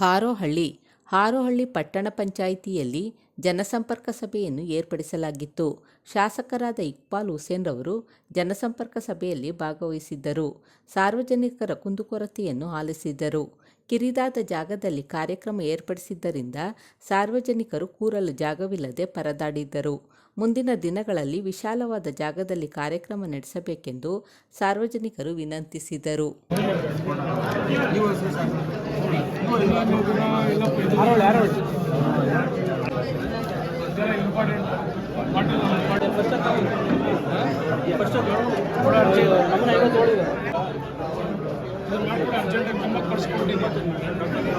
ಹಾರೋಹಳ್ಳಿ ಹಾರೋಹಳ್ಳಿ ಪಟ್ಟಣ ಪಂಚಾಯಿತಿಯಲ್ಲಿ ಜನಸಂಪರ್ಕ ಸಭೆಯನ್ನು ಏರ್ಪಡಿಸಲಾಗಿತ್ತು. ಶಾಸಕರಾದ ಇಕ್ಬಾಲ್ ಹುಸೇನ್ ರವರು ಜನಸಂಪರ್ಕ ಸಭೆಯಲ್ಲಿ ಭಾಗವಹಿಸಿದ್ದರು. ಸಾರ್ವಜನಿಕರ ಕುಂದುಕೊರತೆಯನ್ನು ಆಲಿಸಿದ್ದರು. ಕಿರಿದಾದ ಜಾಗದಲ್ಲಿ ಕಾರ್ಯಕ್ರಮ ಏರ್ಪಡಿಸಿದ್ದರಿಂದ ಸಾರ್ವಜನಿಕರು ಕೂರಲು ಜಾಗವಿಲ್ಲದೆ ಪರದಾಡಿದ್ದರು. ಮುಂದಿನ ದಿನಗಳಲ್ಲಿ ವಿಶಾಲವಾದ ಜಾಗದಲ್ಲಿ ಕಾರ್ಯಕ್ರಮ ನಡೆಸಬೇಕೆಂದು ಸಾರ್ವಜನಿಕರು ವಿನಂತಿಸಿದರು. ನಮ್ಮನ್ನ ಐವತ್ತು ಅರ್ಜೆಂಟಾಗಿ ತುಂಬ ಕಳಿಸ್ಕೊಂಡಿದ್ದೀವಿ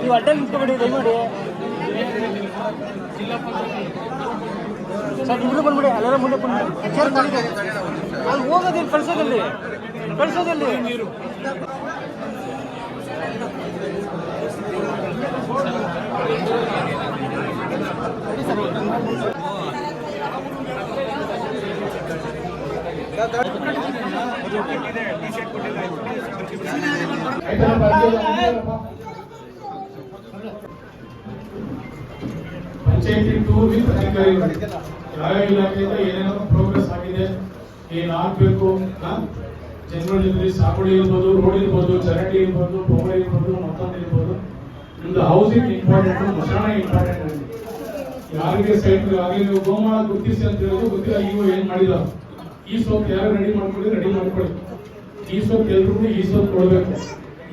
ನೀವು ಅಡ್ಡ ನಿಂತ್ಕೊಬೇಡಿ ದಯಮಾಡಿ. ಸರ್ ಇಬ್ರು ಬಂದ್ಬಿಡಿ ಅಲ್ಲೆಲ್ಲ ಮುಂದೆ. ಅಲ್ಲಿ ಹೋಗೋದಿಲ್ಲ ಕಳ್ಸೋದಲ್ಲಿ. ಕಳ್ಸೋದಲ್ಲಿ. ಪಂಚಾಯತಿ ಟೂ ವಿತ್ ಅಧಿಕಾರಿಗಳು ಯಾವ ಇಲಾಖೆಯಿಂದ ಏನೇನೋ ಪ್ರೋಗ್ರೆಸ್ ಆಗಿದೆ ಏನ್ ಆಗಬೇಕು ಜನರಲ್ ಇರ್ಬೋದು ಸಾಗುವಳಿ ಇರ್ಬೋದು ರೋಡ್ ಇರ್ಬೋದು, ಚರಂಡಿ ಇರ್ಬೋದು ಪೊಂಗಲ್ ಇರ್ಬೋದು, ಮತ್ತೊಂದು ಇರ್ಬೋದು. ನಿಮ್ದು ಹೌಸಿಂಗ್ ಇಂಪಾರ್ಟೆಂಟ್ ಮಸಾಣ ಇಂಪಾರ್ಟೆಂಟ್ ಯಾರಿಗೆ ಸೈಟ್ ಆಗಲಿ ನೀವು ಗೋಮಾಳ ಗುರುತಿಸಿ ಅಂತ ಹೇಳೋದು ಗೊತ್ತಿಲ್ಲ, ನೀವು ಏನ್ ಮಾಡಿಲ್ಲ. ಈ ಸೋಪ್ ಯಾರು ರೆಡಿ ಮಾಡ್ಕೊಳ್ಳಿ ರೆಡಿ ಮಾಡ್ಕೊಳ್ಳಿ. ಈ ಸೋಪ್ ಎಲ್ರಿಗೂ ಈ ಸೋಪ್ ಕೊಡಬೇಕು.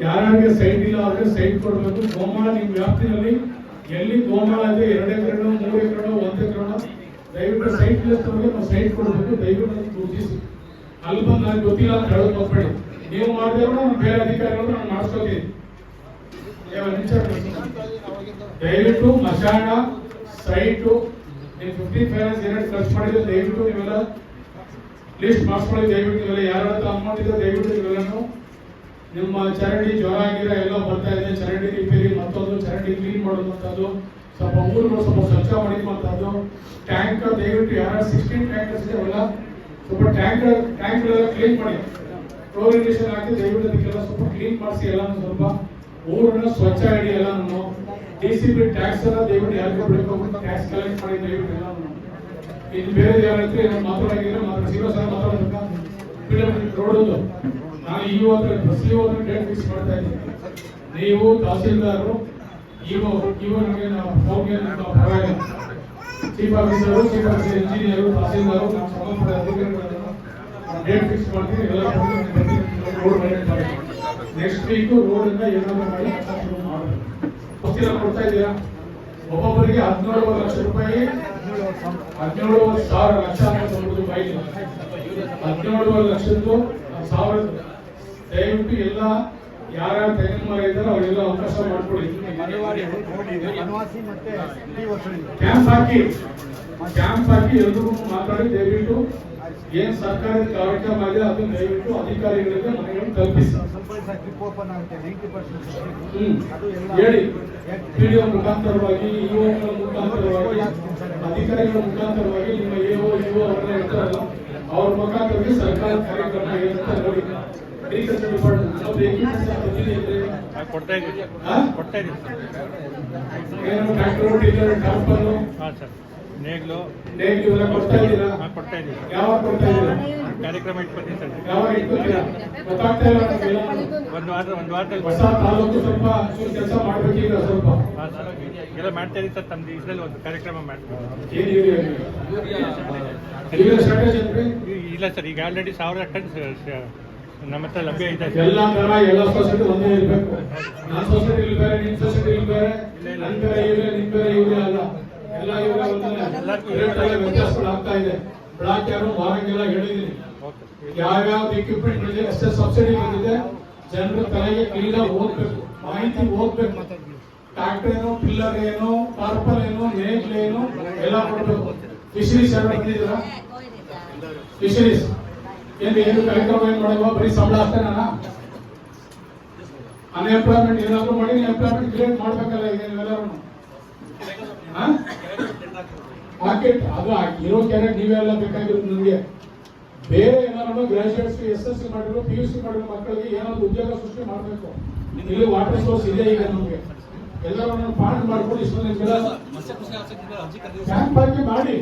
ಯಾರ್ಯಾರಿಗೆ ಸೈಟ್ ಇಲ್ಲ ಅವ್ರಿಗೆ ಸೈಟ್ ಕೊಡಬೇಕು. ಗೋಮಾಳ ನಿಮ್ಮ ವ್ಯಾಪ್ತಿನಲ್ಲಿ ಎಲ್ಲಿ ಗೋಮಾಳ ಇದೆ? ಎರಡು ಎಕರೆ ಮೂರು ಎಕರೆ ಒಂದು ಎಕರೆ ದಯವಿಟ್ಟು ಸೈಟ್ ಅವ್ರಿಗೆ ನಾವು ಸೈಟ್ ಕೊಡಬೇಕು. ದಯವಿಟ್ಟು ಸೂಚಿಸಿ ಅಲ್ಲಿ ಬಂದು ನನಗೆ ಗೊತ್ತಿಲ್ಲ ಅಂತ ಹೇಳೋದು ಹೋಗ್ಬೇಡಿ ನೀವು ಮಾಡಿದ್ರು ನಾನು ಬೇರೆ ಅಧಿಕಾರಿಗಳು ನಾನು ಮಾಡಿಸ್ಕೋತೀನಿ. ದಯವಿಟ್ಟು ಮಶಾಣ ಸೈಟು ನೀವು ಫಿಫ್ಟೀನ್ ಫೈನಾನ್ಸ್ ಏನಾದ್ರು ಖರ್ಚು ಮಾಡಿದ್ರೆ ದಯವಿಟ್ಟು ನೀವೆಲ್ಲ ಲಿಸ್ಟ್ ಮಾಡಿಸ್ಕೊಳ್ಳಿ ದಯವಿಟ್ಟು ಇವೆಲ್ಲ ಯಾರ ಹತ್ರ ಅಮೌಂಟ್ ಇದೆ ದಯವಿಟ್ಟು ಇವೆಲ್ಲನೂ ನಿಮ್ಮ ಚರಂಡಿ ಜ್ವರ ಆಗಿರ ಎಲ್ಲ ಬರ್ತಾ ಇದೆ, ಚರಂಡಿ ರಿಪೇರಿ ಮತ್ತೊಂದು, ಚರಂಡಿ ಕ್ಲೀನ್ ಮಾಡುವಂಥದ್ದು, ಸ್ವಲ್ಪ ಊರುಗಳು ಸ್ವಲ್ಪ ಸ್ವಚ್ಛ ಮಾಡಿರುವಂಥದ್ದು. ಟ್ಯಾಂಕ್ ದಯವಿಟ್ಟು ಯಾರು ಸಿಕ್ಸ್ಟೀನ್ ಟ್ಯಾಂಕರ್ಸ್ ಇದೆ ಅವೆಲ್ಲ ಸ್ವಲ್ಪ ಟ್ಯಾಂಕ್ ಟ್ಯಾಂಕ್ಗಳೆಲ್ಲ ಕ್ಲೀನ್ ಮಾಡಿ. ಕ್ಲೋರಿನೇಷನ್ ಹಾಕಿ ದಯವಿಟ್ಟು ಅದಕ್ಕೆಲ್ಲ ಸ್ವಲ್ಪ ಕ್ಲೀನ್ ಮಾಡಿಸಿ ಎಲ್ಲ ಸ್ವಲ್ಪ ಊರನ್ನ ಸ್ವಚ್ಛ ಇಡಿ ಎಲ್ಲಾನು. ಡಿ ಸಿ ಬಿ ಟ್ಯಾಕ್ಸ್ ಎಲ್ಲ ದಯವಿಟ್ಟು ಯಾರಿಗೂ ಬಿಡಬೇಕು ಟ್ಯಾಕ್ಸ್ ಕಲೆಕ್ಟ್ ಮಾಡಿ ದಯವಿಟ್ಟು ಎಲ್ಲಾನು. ಇನ್ನು ಬೇರೆ ಯಾರೈತೆ ಏನೋ ಮಾತಾಡೋಂಗಿದ್ರೆ ಮಾತ್ರ ಸಿಗೋ ಸಲ ಮಾತಾಡೋದಕ್ಕ ರೋಡ್ ಒಂದು ನಾನು ಈ ಹೋದ್ರೆ ಬಸ್ ಡೇಟ್ ಫಿಕ್ಸ್ ಮಾಡ್ತಾ ಇದ್ದೀನಿ. ನೀವು ತಹಸೀಲ್ದಾರರು ಇವ ಇವು ನಮಗೆ ನಾವು ಹೋಗಿ ಪರವಾಗಿಲ್ಲ. Chief officer chief officer engineer tahsildar ನಾವು ಸಂಬಂಧಪಟ್ಟ ಡೇಟ್ ಫಿಕ್ಸ್ ಮಾಡ್ತೀವಿ. ಎಲ್ಲ road maintain next week road ಇಂದ ಏನಾದ್ರು ಮಾಡಿ ಮಾಡಬೇಕು ಕೊಡ್ತಾ ಇದೀಯಾ ಒಬ್ಬೊಬ್ಬರಿಗೆ ಹದಿನೇಳುವರೆ ಲಕ್ಷ ರೂಪಾಯಿ ಹದಿನೇಳುವರೆ ಸಾವಿರ ಲಕ್ಷ ಅನ್ನೋದು ರೂಪಾಯಿ ಹದಿನೇಳುವರೆ ಲಕ್ಷದ್ದು ಸಾವಿರ. ದಯವಿಟ್ಟು ಎಲ್ಲ ಯಾರ್ಯಾರು ಇದ್ದಾರೆ ಅವರೆಲ್ಲ ಅವಕಾಶ ಮಾಡ್ಕೊಳ್ಳಿ ಕ್ಯಾಂಪ್ ಹಾಕಿ. ಕ್ಯಾಂಪ್ ಹಾಕಿ ಎಲ್ರಿಗೂ ಮಾತಾಡಿ, ದಯವಿಟ್ಟು ಏನ್ ಸರ್ಕಾರದ ಕಾರ್ಯಕ್ರಮ ಇದೆ ಅದನ್ನ ದಯವಿಟ್ಟು ಅಧಿಕಾರಿಗಳಿಗೆ ಮನೆಗಳನ್ನು ತಲುಪಿಸಿ. ಟ್ರಿಪ್ ಓಪನ್ ಆಗುತ್ತೆ ನೈಂಟಿ ಪರ್ಸೆಂಟ್ ಹ್ಮ್. ಹೇಳಿ. ಪಿಡಿಒ ಮುಖಾಂತರವಾಗಿ ಇಒ ಮುಖಾಂತರವಾಗಿ ಅಧಿಕಾರಿಗಳ ಮುಖಾಂತರವಾಗಿ ನಿಮ್ಮ ಎಒ ಇಒ ಅವರೆಲ್ಲ ಇರ್ತಾರಲ್ಲ ಅವ್ರ ಮುಖಾಂತರವಾಗಿ ಸರ್ಕಾರದ ಕಾರ್ಯಕ್ರಮ ಏನಂತ ನೋಡಿ. ಅಗ್ರಿಕಲ್ಚರ್ ಡಿಪಾರ್ಟ್ಮೆಂಟ್ ನಾವು ಏಕೀಕರಣ ಕೊಡ್ತಾ? ಕೊಡ್ತಾ ಸರ್ ಏನು ಟ್ರ್ಯಾಕ್ಟರ್ ಟೀಚರ್ ಟ್ರಾನ್ಸ್ಫರ್ ಹಾಂ ಸರ್. ನೇಗ್ಲು ಕೊಡ್ತಾ ಇದ್ದೀರಾ? ಹಾಂ ಕೊಡ್ತಾ ಇದ್ದೀವಿ. ಯಾವಾಗ ಕೊಡ್ತಾ ಇದ್ದೀರಾ? ಕಾರ್ಯಕ್ರಮ ಇಟ್ಕೊತೀನಿ ಸರ್. ಯಾವಾಗ ಇಟ್ಕೊತೀರಾ ಗೊತ್ತಾಗ್ತಾ ಇಲ್ಲ ನಮಗೆಲ್ಲ ಒಂದು ವಾರ ಒಂದು ವಾರದಲ್ಲಿ ಹೊಸ ತಾಲೂಕು ಸ್ವಲ್ಪ ಕೆಲಸ ಮಾಡ್ಬೇಕೀಗ ಸ್ವಲ್ಪ. ಹಾಂ ಸರ್ ಎಲ್ಲ ಮಾಡ್ತಾ ಇದ್ದೀವಿ ಸರ್ ಇದ್ರಲ್ಲಿ ಒಂದು ಕಾರ್ಯಕ್ರಮ ಮಾಡ್ತೀವಿ. ಇಲ್ಲ ಸರ್ ಈಗ ಆಲ್ರೆಡಿ ಸಾವಿರ ಟನ್ ನಮ್ಮ ಹತ್ರ ಲಭ್ಯ ಇದೆ ಎಲ್ಲ ತರ ಎಲ್ಲ ಸೊಸೈಟಿ ಒಂದೇ ಇರಬೇಕು. ನನ್ನ ಸೊಸೈಟಿ ಬೇರೆ ಸೊಸೈಟಿ ಬೇರೆ ನನ್ ಬೇರೆ ಇವ್ರೆ ನಿಮ್ ಬೇರೆ ಇವ್ರೆ ಅಲ್ಲ ಎಲ್ಲ ಇವ್ರೆ ಒಂದೇ ರೇಟ್ ಎಲ್ಲ ವ್ಯತ್ಯಾಸಗಳು ಆಗ್ತಾ ಇದೆ ಬ್ಲಾಕ್ ಯಾರು ಮಾರಂಗೆಲ್ಲ ಹೇಳಿದೀನಿ ಎಕ್ವಿಪ್ಮೆಂಟ್ ಇದೆ ಎಷ್ಟೇ ಸಬ್ಸಿಡಿ ಬಂದಿದೆ. ಜನರ ತಲೆಗೆ ಕ್ಲೀನ್ ಆಗಿ ಹೋಗ್ಬೇಕು ಮಾಹಿತಿ ಹೋಗ್ಬೇಕು ಟ್ರಾಕ್ಟರ್ ಏನು ಪಿಲ್ಲರ್ ಏನು ಟಾರ್ಪಲ್ ಏನು, ನೇಗ್ಲ್ ಏನು, ಎಲ್ಲ ಕೊಡ್ಬೇಕು. ಫಿಶರೀಸ್ ಯಾರು ಬಂದಿದ್ದೀರಾ? ಫಿಶರೀಸ್ ಏನು ಏನು ಕಲೆಕ್ಟರ್ ಏನ್ ಮಾಡಲ್ವಾ? ಬರೀ ಸಂಬಳ ಅಷ್ಟೇನಾ? ಅನ್ಎಂಪ್ಲಾಯ್ಮೆಂಟ್ ಏನಾದರೂ ಮಾಡಿ ಎಂಪ್ಲಾಯ್ಮೆಂಟ್ ಕ್ರಿಯೇಟ್ ಮಾಡ್ಬೇಕಲ್ಲ ಈಗ ನೀವೆಲ್ಲರೂ. ಮಾರ್ಕೆಟ್ ಅದು ಇರೋ ಕ್ಯಾರೆಟ್ ಎಲ್ಲ ಬೇಕಾಗಿರೋದು ನನಗೆ ಬೇರೆ ಏನಾದ್ರು ಗ್ರಾಜುಯೇಟ್ಸ್ ಎಸ್ ಎಸ್ ಸಿ ಮಾಡಿರೋ ಪಿ ಯು ಸಿ ಮಾಡಿರೋ ಮಕ್ಕಳಿಗೆ ಏನಾದ್ರು ಉದ್ಯೋಗ ಸೃಷ್ಟಿ ಮಾಡಬೇಕು. ಇಲ್ಲಿ ವಾಟರ್ ಸೋರ್ಸ್ ಇದೆ ಈಗ ನಮಗೆ. ಎಲ್ಲರನ್ನ ಪಾಂಡ್ ಮಾಡ್ಕೊಂಡು ಕ್ಯಾಂಪ್ ಹಾಕಿ ಮಾಡಿ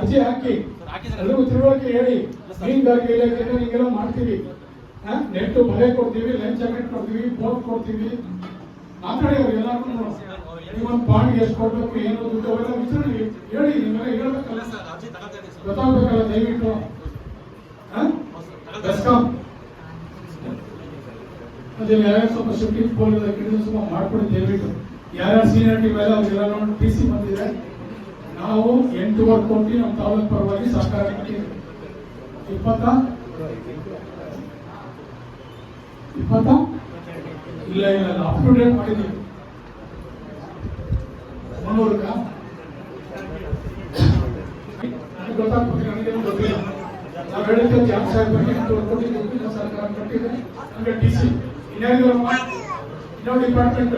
ಅರ್ಜಿ ಹಾಕಿ. ಎಲ್ಲರಿಗೂ ತಿಳುವಳಿಕೆ ಹೇಳಿ. ಮೀನುಗಾರಿಕೆ ಇಲಾಖೆಯಿಂದ ಹಿಂಗೆಲ್ಲ ಮಾಡ್ತೀವಿ ನೆಟ್ಟು ಮಳೆ ಕೊಡ್ತೀವಿ ಲೈಫ್ ಜಾಕೆಟ್ ಕೊಡ್ತೀವಿ ಬೋಟ್ ಕೊಡ್ತೀವಿ. ಮಾತಾಡಿ ಅವ್ರು ಎಲ್ಲರೂ ನೀವೊಂದು ಪಾಂಡ್ ಎಷ್ಟು ಕೊಡ್ಬೇಕು ಏನು ದುಡ್ಡು ಅವೆಲ್ಲ ವಿಚಾರಣೆ ಹೇಳಿ ನಿಮ್ಮೆಲ್ಲ ಹೇಳ್ಬೇಕಲ್ಲ. ಗೊತ್ತಾಗ್ಬೇಕಲ್ಲ ದಯವಿಟ್ಟು. ಬೆಸ್ಕಾಂ ಅದೇ ಯಾರ್ಯಾರು ಸ್ವಲ್ಪ ಶಿಫ್ಟಿಂಗ್ ಪೋಲ್ ಸ್ವಲ್ಪ ಮಾಡ್ಕೊಡಿ ದಯವಿಟ್ಟು. ಯಾರ್ಯಾರು ಸೀನಿಯರಿಟಿ ಮೇಲೆ ಅವ್ರಿಗೆಲ್ಲ ನೋಡಿ ಟಿ ಸಿ ಬಂದಿದೆ ನಾವು ಎಂಟೂವರೆ ಕೋಟಿ ನಮ್ಮ ತಾಲೂಕು ಪರವಾಗಿ ಸರ್ಕಾರಕ್ಕೆ ಇಪ್ಪತ್ತ? ಇಪ್ಪತ್ತ? ಇಲ್ಲ ಇಲ್ಲ ಅಪ್ ಟು ಡೇಟ್ ಮಾಡಿದ್ದೀವಿ. ಮುನ್ನೂರಕ್ಕ? ನನಗೆ ನನಗೇನು ಗೊತ್ತಿಲ್ಲ ನಾವು ಹೇಳಿದ್ದೆ ಜಾಬ್ ಸಾಹೇಬರಿಗೆ ಎಂಟೂವರೆ ಕೋಟಿ ದುಡ್ಡು ಸರ್ಕಾರ ಕೊಟ್ಟಿದೆ. ಹಂಗೆ ಡಿ ಸಿ ಇನ್ಯಾರಿಗರಮ್ಮ ಇನ್ನೊಂದು ಡಿಪಾರ್ಟ್ಮೆಂಟ್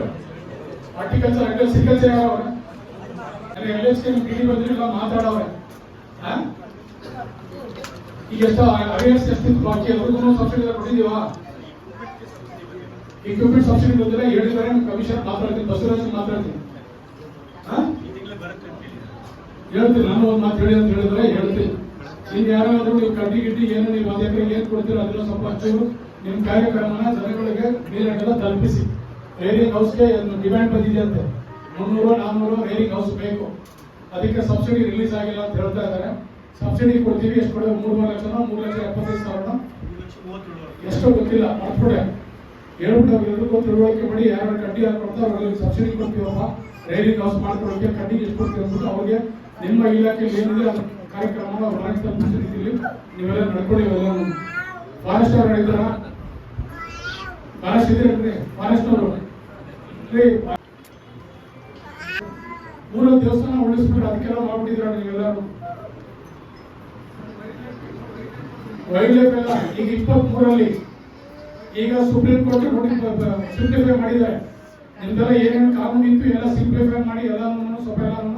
ಹಾರ್ಟಿಕಲ್ಚರ್ ಅಗ್ರಿಕಲ್ಚರ್ ಯಾರವ್ರೆ ಎಲ್ ಎಸ್ ಕೆ ಡಿ ಬಂದಿರಲಿಲ್ಲ ಮಾತಾಡವ್ರೆ? ಈಗ ಎಷ್ಟೋ ಅವೇರ್ಸ್ ಎಷ್ಟಿತ್ತು ಬಾಕಿ? ಅವ್ರಿಗೂ ಸಬ್ಸಿಡಿ ಕೊಟ್ಟಿದೀವಾ ಇಕ್ವಿಪ್ಮೆಂಟ್ ಸಬ್ಸಿಡಿ ಬಂದಿಲ್ಲ ಹೇಳಿದ್ದಾರೆ ಕಮಿಷನ್ ಮಾತಾಡ್ತೀನಿ, ಬಸವರಾಜ್ ಮಾತಾಡ್ತೀನಿ? ಹೇಳ್ತೀನಿ ನಾನು ಒಂದು ಮಾತು ಹೇಳಿ ಅಂತ ಹೇಳಿದ್ರೆ ಹೇಳ್ತೀನಿ. ಈಗ ಯಾರಾದ್ರೂ ನೀವು ಕಡ್ಡಿ ಗಿಡ್ಡಿ ಏನು ನೀವು ಒಂದ್ ಎಕರೆಗೆ ಏನ್ ಕೊಡ್ತೀರೋ ಅದನ್ನ ಸ್ವಲ್ಪ ಹಚ್ಚೂರು ನಿಮ್ ಕಾರ್ಯಕ್ರಮನ ಜನಗಳಿಗೆ ನೀರಾಗೆಲ್ಲ ತಲುಪಿಸಿ. ರೇರಿಂಗ್ ಹೌಸ್ಗೆ ಡಿಮ್ಯಾಂಡ್ ಬಂದಿದೆ ಅಂತೆ. ಮುನ್ನೂರು, ನಾನ್ನೂರು ಏರಿಂಗ್ ಹೌಸ್ ಬೇಕು. ಅದಕ್ಕೆ ಸಬ್ಸಿಡಿ ರಿಲೀಸ್ ಆಗಿಲ್ಲ ಅಂತ ಹೇಳ್ತಾ ಇದ್ದಾರೆ. ಸಬ್ಸಿಡಿ ಕೊಡ್ತೀವಿ, ಎಷ್ಟು ಕೊಡೋ ಮೂರು ಲಕ್ಷ ಮೂರು ಲಕ್ಷ ಎಪ್ಪತ್ತೈದು ಸಾವಿರ ಎಷ್ಟೋ ಗೊತ್ತಿಲ್ಲ ಮರ್ತ್ಬಿಡೆ ಹೇಳ್ಬಿಟ್ಟು ಅವ್ರಿಗೆಲ್ರಿಗೂ ತಿಳುವಳಿಕೆ ಮಾಡಿ ಯಾರು ಕಡ್ಡಿ ಹಾಕೊಡ್ತಾರೆ ಅವ್ರಿಗೆ ಸಬ್ಸಿಡಿ ಕೊಡ್ತೀವಪ್ಪ. ರೈಲಿಂಗ್ ಹೌಸ್ ಮಾಡ್ಕೊಡೋಕೆ ಕಡ್ಡಿಗೆ ಎಷ್ಟು ಕೊಡ್ತೀವಿ ಅಂದ್ಬಿಟ್ಟು ಅವ್ರಿಗೆ ನಿಮ್ಮ ಇಲಾಖೆಯಲ್ಲಿ ಏನಿದೆ ಅದು ಕಾರ್ಯಕ್ರಮ ಅವ್ರು ಮಾಡಿ ತಲುಪಿಸಿ ರೀತಿಯಲ್ಲಿ ನೀವೆಲ್ಲ ನಡ್ಕೊಳ್ಳಿ ಫಾರೆಸ್ಟ್ ಅವರು ಹೇಳಿದ್ರ ಫಾರೆಸ್ಟ್ ಇದ್ರೆ ಫಾರೆಸ್ಟ್ ಅವರು? ಮೂರು ದೇವಸ್ಥಾನ ಉಳಿಸ್ಬಿಟ್ಟು ಅದಕ್ಕೆಲ್ಲ ಮಾಡ್ಬಿಟ್ಟಿದ್ರ ನೀವೆಲ್ಲರೂ? ವೈಲ್ಡ್ ಲೈಫ್ ಎಲ್ಲ ಈಗ ಇಪ್ಪತ್ತ್ ಮೂರಲ್ಲಿ ಈಗ ಸುಪ್ರೀಂ ಕೋರ್ಟ್ ಸಿಂಪ್ಲಿಫೈ ಮಾಡಿದ್ದಾರೆ. ನಿಮ್ದೆಲ್ಲ ಏನೇನು ಕಾನೂನು ಇತ್ತು, ಎಲ್ಲ ಸಿಂಪ್ಲಿಫೈ ಮಾಡಿ ಎಲ್ಲಾನು ಸ್ವಲ್ಪ ಎಲ್ಲಾನು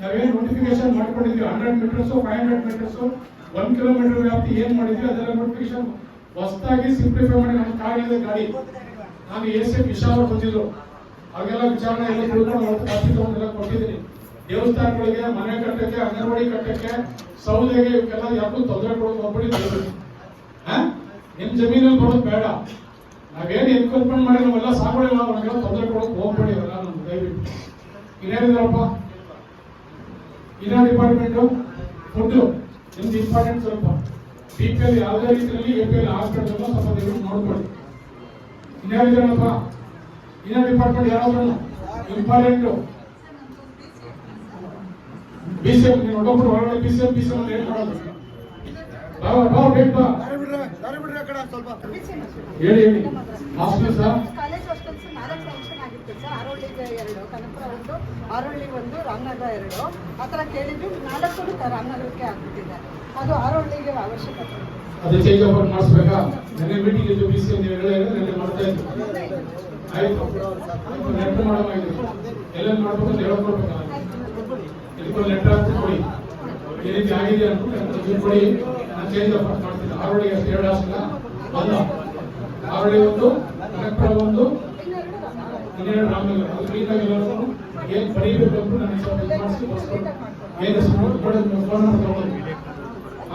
ನಾವೇನ್ ನೋಟಿಫಿಕೇಶನ್ ಮಾಡ್ಕೊಂಡಿದ್ವಿ? Hundred metres five hundred metres one kilometre ವ್ಯಾಪ್ತಿ ಏನು ಮಾಡಿದ್ವಿ? ಅದೆಲ್ಲ ನೋಟಿಫಿಕೇಶನ್ ಹೊಸದಾಗಿ ಸಿಂಪ್ಲಿಫೈ ಮಾಡಿ ನಮ್ಮ ಕಾರಿದೆ ಗಾಡಿ. ನಾನು ಎ ಸಿ ವಿಶಾಲ ಬಂದಿದ್ರು. ಅವಾಗೆಲ್ಲ ವಿಚಾರಣೆ ಎಲ್ಲ ತಿಳ್ಕೊಂಡು ಕಾಫಿ ತಗೊಂಡೆಲ್ಲ ಕೊಟ್ಟಿದ್ದೀನಿ. ದೇವಸ್ಥಾನಗಳಿಗೆ, ಮನೆ ಕಟ್ಟಕ್ಕೆ, ಅಂಗನವಾಡಿ ಕಟ್ಟಕ್ಕೆ, ಸೌದೆಗೆ ಇವಕ್ಕೆಲ್ಲ ಯಾಕೂ ತೊಂದರೆ ಕೊಡೋದು ಹೋಗ್ಬಿಡಿ ನಿಮ್ಮ ಜಮೀನಲ್ಲಿ ಬರೋದು ಬೇಡ. ನಾವೇನು ಎನ್ಕೋಪ್ಮೆಂಟ್ ಮಾಡಿ ನಾವೆಲ್ಲ ಸಾಗುವಳಿ ತೊಂದರೆ ಕೊಡೋಕೆ ಹೋಗ್ಬೇಡಿ ಅವೆಲ್ಲ ನಮ್ಗೆ ದಯವಿಟ್ಟು. ಇನ್ನೇನಿದ್ರಪ್ಪ ಇನ್ನ ಡಿಪಾರ್ಟ್ಮೆಂಟು ಫುಡ್ಡು ನಿಮ್ದು ಇಂಪಾರ್ಟೆಂಟ್ ಸ್ವಲ್ಪ. ಬಿ ಪಿ ಎಲ್ ಯಾವುದೇ ರೀತಿಯಲ್ಲಿ ಎ ಪಿ ಎಲ್ ಹಾಸ್ಪಿಟಲ್ ಸ್ವಲ್ಪ ನೀವು ನೋಡ್ಕೊಳ್ಳಿ. ಇನ್ಯಾರಿದ್ರಲ್ಲಪ್ಪ ಇನ್ನ ಡಿಪಾರ್ಟ್ಮೆಂಟ್ ಯಾರಾದ್ರೂ ಇಂಪಾರ್ಟೆಂಟು ಬಿ ಸಿ ಎಂ ನೀವು ಒಬ್ಬೊಬ್ರು ಹೊರಗಡೆ B C M B C L ಏನ್ ಮಾಡೋದು? ಬಾ ಬಾ ಬೇಗ ಬಾ. ಹೇಳಿ ಹೇಳಿ. ಹಾಸ್ಟೆಲ್ ಸರ್ ಆರೋಳಿಗೆ ಎರಡು, ಕನಕಪುರ ಒಂದು ಆರೋಳಿ ಒಂದು, ರಾಮನಗರ ಎರಡು. ಆ ಥರ ಕೇಳಿದ್ವಿ ನಾಲ್ಕು ರಾಮನಗರಕ್ಕೆ ಆಗ್ಬಿಟ್ಟಿದೆ. ಅದು ಆರೋಳಿಗೆ ಅವಶ್ಯಕತೆ. ಅದು ಚೇಂಜ್ ಓವರ್ ಮಾಡಿಸ್ಬೇಕಾ? ನೆನ್ನೆ ಮೀಟಿಂಗ್ ಇದ್ದು ಬಿ ಸಿ ನೀವು ಹೇಳಿ ನೆನ್ನೆ ಮಾಡ್ತಾ ಇದ್ದು ಆಯ್ತು. ಲೆಟರ್ ಮಾಡೋದು ಎಲ್ಲೆಲ್ಲಿ ಮಾಡ್ಬೇಕು ಅಂತ ಹೇಳ್ಕೊಡ್ಬೇಕು ಇದಕ್ಕೊಂದು ಲೆಟರ್ ಹಾಕಿ ಕೊಡಿ. ಈ ರೀತಿ ಆಗಿದೆ ಅನ್ಬಿಟ್ಟು ನೀವು ಕೊಡಿ. ನಾನು ಚೇಂಜ್ ಓವರ್ ಮಾಡ್ತೀನಿ. ಆರೋಳಿಗೆ ಅಷ್ಟು ಎರಡು ಹಾಸ್ಟೆಲ್ ಅಲ್ಲ ಆರೋಳಿ ಒಂದು, ಕನಕಪುರ ಒಂದು ಇನ್ನೆರಡು ರಾಮನಗರ ಅದು ಏನ್ ಅಂತ ನನಗೆ ಸ್ವಲ್ಪ ಮಾಡಿಸಿ ಬರ್ಸ್ಕೊಂಡು ಏನು ಫೋನ್ ನಂಬರ್ ತಗೊಂಡು.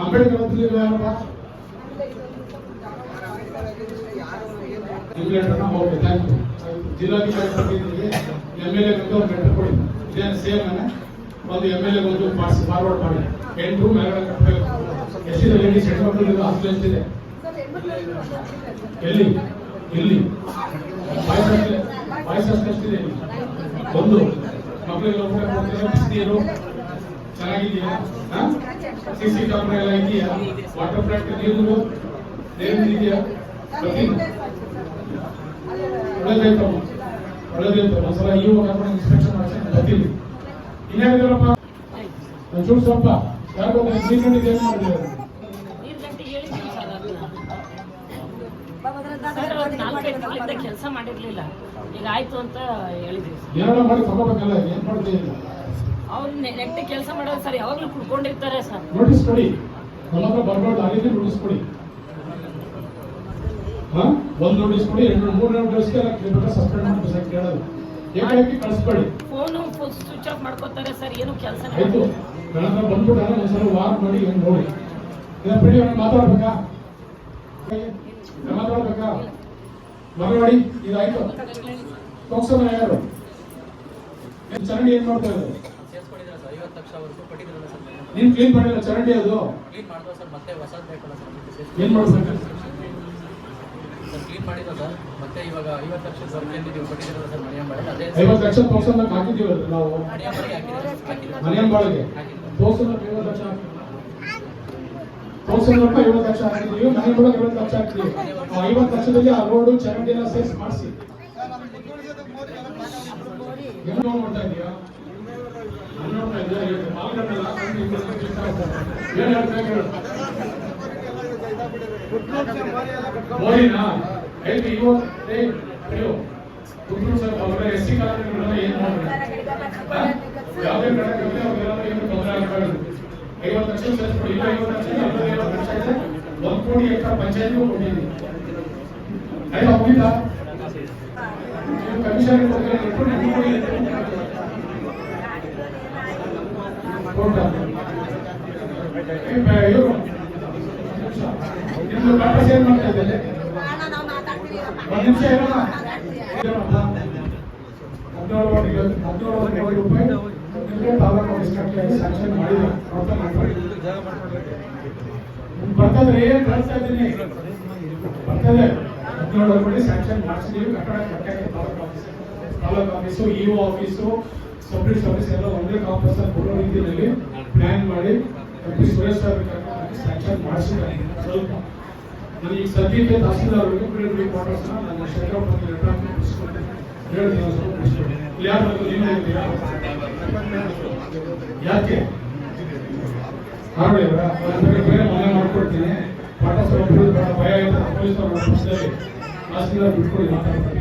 ಅಂಬೇಡ್ಕರ್ ಹತ್ರ ಯಾರಪ್ಪ? ಓಕೆ ಥ್ಯಾಂಕ್ ಯು ಜಿಲ್ಲಾಧಿಕಾರಿ ಕೊಟ್ಟಿದ್ದೀನಿ ಎಂ ಎಲ್ ಎ ಒಂದು ಲೆಟರ್ ಕೊಡಿ. ಇದೇನು ಸೇಮ್ ಒಂದು ಎಂ ಎಲ್ ಎ ಒಂದು ಪಾಸ್ ಫಾರ್ವರ್ಡ್ ಮಾಡಿ. ಎಂಟು ಮೇಲ್ಗಡೆ ಕಟ್ಟಬೇಕು. ಎಷ್ಟಿದೆ? ಲೇಡೀಸ್ ಹೆಣ್ಮಕ್ಳು ಇದೆ. ಎಲ್ಲಿ? ಎಲ್ಲಿ ಎಷ್ಟಿದೆ? ಒಂದು. ಮಕ್ಕಳಿಗೆ ಚೆನ್ನಾಗಿದೆಯಾ? ಸಿಸಿ ಕ್ಯಾಮ್ರಾ ಎಲ್ಲ ಇದೆಯಾ? ವಾಟರ್ ಪ್ಲಾಂಟ್ ನೀರು ಇನ್ಸ್ಪೆಕ್ಷನ್ ಮಾಡಿಸಿ, ಬರ್ತೀನಿ. ಇನ್ನೇನಿದಾರಪ್ಪ ಸ್ವಲ್ಪ. ಯಾರು ನೀರು ಇದೆ ಏನು ಕೆಲಸ ಮಾಡಿರ್ಲಿಲ್ಲ. ಈಗ ಆಯ್ತು ಅಂತ ಹೇಳಿದ್ವಿ ಅವ್ರು ನೆಟ್ಟಿ ಕೆಲಸ ಮಾಡೋದು ಸರ್ ಯಾವಾಗ್ಲೂ ಕುಡ್ಕೊಂಡಿರ್ತಾರೆ ಸರ್. ನೋಟಿಸ್ ಕೊಡಿ. ನಮ್ಮ ಹತ್ರ ಬರ್ಬಾರ್ದು ಆಗಿದ್ರೆ ನೋಟಿಸ್ ಕೊಡಿ. ಹಾ? ಒಂದ್ ನೋಟಿಸ್ ಕೊಡಿ ಎರಡು ಮೂರು ನೋಟಿಸ್ಗೆ ಸಸ್ಪೆಂಡ್ ಮಾಡಿ ಸರ್ ಕೇಳೋದು. ಏಕಾಏಕಿ ಕಳಿಸ್ಬೇಡಿ. ಫೋನು ಸ್ವಿಚ್ ಆಫ್ ಮಾಡ್ಕೋತಾರೆ ಸರ್ ಏನು ಕೆಲಸ ಆಯ್ತು. ನನ್ನ ಹತ್ರ ಬಂದ್ಬಿಟ್ಟು ನಾನು ಒಂದ್ಸಲ ವಾರ್ ಮಾಡಿ ನೋಡಿ. ಇದನ್ನ ಬಿಡಿ ಅವ್ನು ಮಾತಾಡ್ಬೇಕಾ? ನಾನು ಮಾತಾಡ್ಬೇಕಾ ಮರವಾಡಿ ಇದಾಯ್ತು ತೋರ್ಸೋಣ ಯಾರು? ಚರಂಡಿ ಏನ್ ಮಾಡ್ತಾ ಇದ್ದಾರೆ? ನೀನು ಕ್ಲೀನ್ ಮಾಡಿಲ್ಲ ಚರಂಡಿ ಅದು? ಏನು ಮಾಡ್ಬೇಕು? ಐವತ್ತು ಲಕ್ಷ ತೋರ್ಸೋದಕ್ಕೆ ಹಾಕಿದೀವಿ ನಾವು? ಮನೆಯ ಬಾಳಿಗೆ ತೋರ್ಸೋದಕ್ಕೆ ಐವತ್ತು ಲಕ್ಷ ಹಾಕಿ ತೋರ್ಸೋದಕ್ಕೆ ಐವತ್ತು ಲಕ್ಷ ಹಾಕಿದ್ದೀವಿ ಮನೆ ಒಳಗೆ ಐವತ್ತು ಲಕ್ಷ ಹಾಕಿದೀವಿ ಆ ಐವತ್ತು ಲಕ್ಷದಲ್ಲಿ ಆ ರೋಡು ಚರಂಡಿ ಎಲ್ಲ ಸೇರಿಸಿ ಮಾಡಿಸಿ. ನೋಡ್ತಾ ಇದೀಯಾ? ನೋಡ್ತಾ ಇವತ್ತು. ಏನ್ ಹೇಳ್ತಾ? ಮೋರಿನಾ? ಐದು ಇವತ್ತು ಅಯ್ಯೋ. ಸರ್ ಅವರ ಎಸ್ ಸಿ ಕಾಲೋನಿಗಳೆಲ್ಲ ಏನ್ ಮಾಡ್ತಾರೆ ಯಾವುದೇ ಕಡೆ ಅವರೆಲ್ಲ ಏನು ತೊಂದರೆ ಆಗಬಾರ್ದು ಐವತ್ತು ಲಕ್ಷ ಸೇರಿಸ್ಬಿಡಿ ಇಲ್ಲ ಐವತ್ತು ಲಕ್ಷ ನಲವತ್ತು ಐವತ್ತು ಲಕ್ಷ ಇದೆ ಒಂದು ಕೋಟಿ ಎಕರೆ ಪಂಚಾಯತ್ಗೂ ಕೊಟ್ಟಿದ್ದೀನಿ ಆಯ್ತಾ ಮುಗಿತಾ ನೀವು ಕಮಿಷನ್ ಕೊಟ್ಟಿರೋ ಇಟ್ಕೊಂಡು ಎರಡು ಕೋಟಿ ಕೊಡ್ತಾ ಏ, ಬ- ಇವ್ರು ನಿಮ್ದು ಪರ್ಪಸ್ ಏನ್ ಮಾಡ್ತಾ ಇದ್ದಾರೆ ಒಂದ್ ನಿಮಿಷ ಇರಲ್ಲ ಹದಿನೇಳು ಹದಿನೇಳು ಕೋಟಿ ರೂಪಾಯಿ ನಿಮಗೆ ತಾಲೂಕು ಆಫೀಸ್ ಸ್ಯಾಂಕ್ಷನ್ ಮಾಡಿಲ್ಲ. ಬರ್ತದ್ರೆ ಕಳಿಸ್ತಾ ಇದ್ದೀನಿ? ಬರ್ತದೆ. ಹದಿನೇಳು ಕೋಟಿ ಸ್ಯಾಂಕ್ಷನ್ ಮಾಡಿಸಿದೀವಿ. ಕಟ್ಟಡ ಕಟ್ಟಕ್ಕೆ taluk office taluk office EO office sub division office ಎಲ್ಲ ಒಂದೇ ಕಾಂಪ್ಲೆಕ್ಸ್ ಪೂರ್ವ ರೀತಿಯಲ್ಲಿ ಪ್ಲಾನ್ ಮಾಡಿ. ಎಂ ಸುರೇಶ್ ಸರ್ ಸ್ಯಾಂಕ್ಷನ್ ಮಾಡಿಸಿದ್ದಾರೆ. ಸ್ವಲ್ಪ. ನಾನು ಈಗ ಸದ್ಯಕ್ಕೆ ತಹಸೀಲ್ದಾರ್ ಪ್ರೀ ಕ್ವಾರ್ಟರ್ಸ್ ನಾನು ಶೇಖರ್ ಬಂದು ಲೆಟರ್ ಹೇಳ್ತೀನಿ. ಇಲ್ಲಿ ಯಾರು ನೀವೇ ಇದ್ದೀರಾ? ಯಾಕೆ? ಮನೆ ಮಾಡ್ಕೊಡ್ತೀನಿ ಪಾಠ ಸ್ವಲ್ಪ ಭಯ ತಹಸೀಲ್ದಾರ್ ಬಿಟ್ಕೊಡಿ ಮಾತಾಡ್ತಾರೆ.